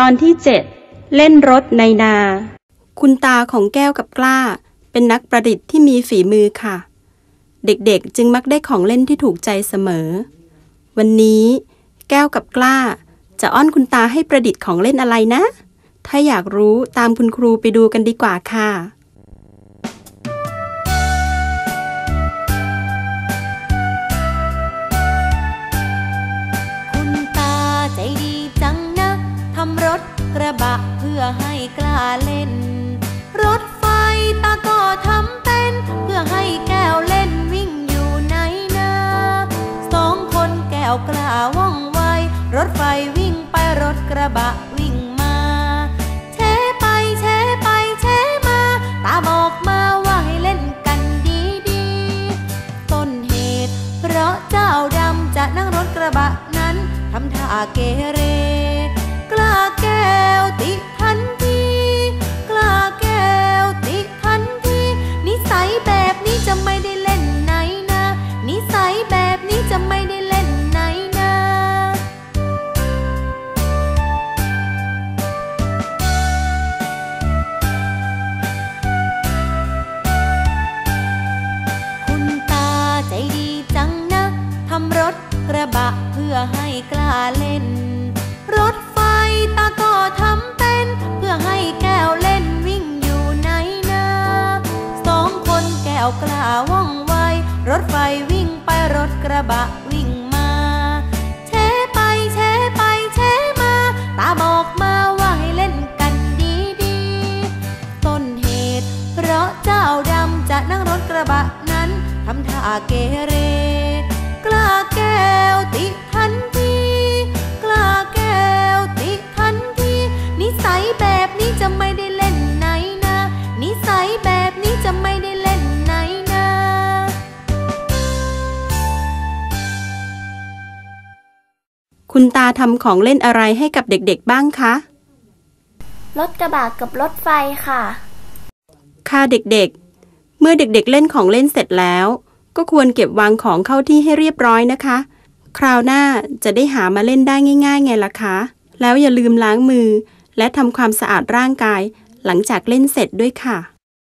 ตอนที่7เล่นรถในนา คุณตาของแก้วกับกล้า เป็นนักประดิษฐ์ที่มีฝีมือค่ะ เด็กๆจึงมักได้ของเล่นที่ถูกใจเสมอ วันนี้แก้วกับกล้า จะอ้อนคุณตาให้ประดิษฐ์ของเล่นอะไรนะ ถ้าอยากรู้ตามคุณครูไปดูกันดีกว่าค่ะ พื่อให้กล้าเล่น รถไฟตาก็ทำเป็น เพื่อให้แก้วเล่นวิ่งอยู่ในนาสองคนแก้วกล้าว่องไว รถไฟวิ่งไปรถกระบะวิ่งมาเชไปเชไปเชมา ตาบอกมาว่าให้เล่นกันดีๆต้นเหตุ เพราะเจ้าดำจะนั่งรถกระบะนั้นทำท่าเกเร ให้กล้าเล่น รถไฟตาก็ทำเป็น เพื่อให้แก้วเล่นวิ่งอยู่ในนาสองคนแก้วกล้าว่องไว รถไฟวิ่งไปรถกระบะวิ่งมาเชไปเชไปเชมา ตาบอกมาว่าให้เล่นกันดีๆต้นเหตุ เพราะเจ้าดำจะนั่งรถกระบะนั้นทำท่าเกเร คุณตาทำของเล่นอะไรให้กับเด็กๆบ้างคะ รถกระบะกับรถไฟค่ะ ค่ะเด็กๆ เมื่อเด็กๆเล่นของเล่นเสร็จแล้ว ก็ควรเก็บวางของเข้าที่ให้เรียบร้อยนะคะ คราวหน้าจะได้หามาเล่นได้ง่าย ๆ ไงล่ะคะ แล้วอย่าลืมล้างมือ และทำความสะอาดร่างกาย หลังจากเล่นเสร็จด้วยค่ะ